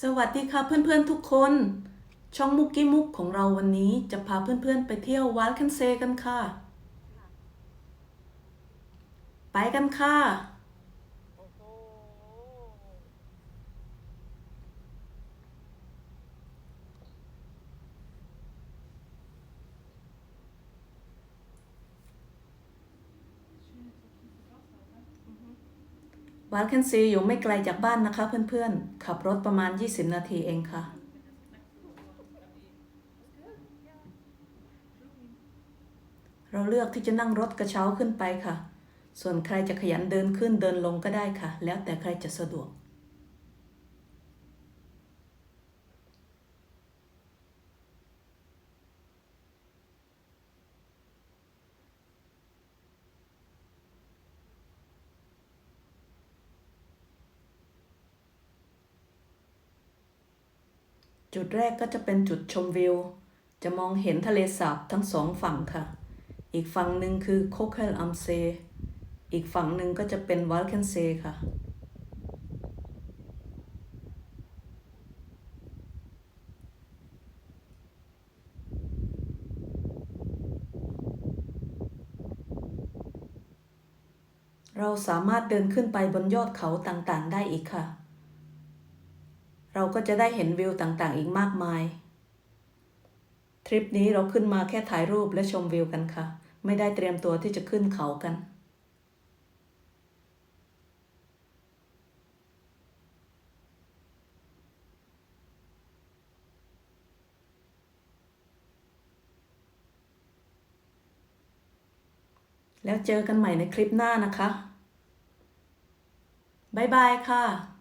สวัสดีค่ะเพื่อนๆทุกคน ช่องมุกกี้มุกของเราวันนี้จะพาเพื่อนๆไปเที่ยววัดคันเซกันค่ะ ไปกันค่ะ วาลคันซีอยู่ไม่ไกลจากบ้านนะคะเพื่อนๆ ขับรถประมาณ 20 นาทีเองค่ะ เราเลือกที่จะนั่งรถกระเช้าขึ้นไปค่ะ ส่วนใครจะขยันเดินขึ้นเดินลงก็ได้ค่ะ แล้วแต่ใครจะสะดวก จุดแรกก็จะเป็นจุดชมวิว จะมองเห็นทะเลสาบทั้งสองฝั่งค่ะ อีกฝั่งหนึ่งคือโคเคลอัมเซ อีกฝั่งหนึ่งก็จะเป็นวาลเคนเซค่ะ เราสามารถเดินขึ้นไปบนยอดเขาต่างๆ ได้อีกค่ะ เราก็จะได้เห็นวิวต่างๆ อีกมากมาย ทริปนี้เราขึ้นมาแค่ถ่ายรูปและชมวิวกันค่ะ ไม่ได้เตรียมตัวที่จะขึ้นเขากัน แล้วเจอกันใหม่ในคลิปหน้านะคะ บ๊ายบายค่ะ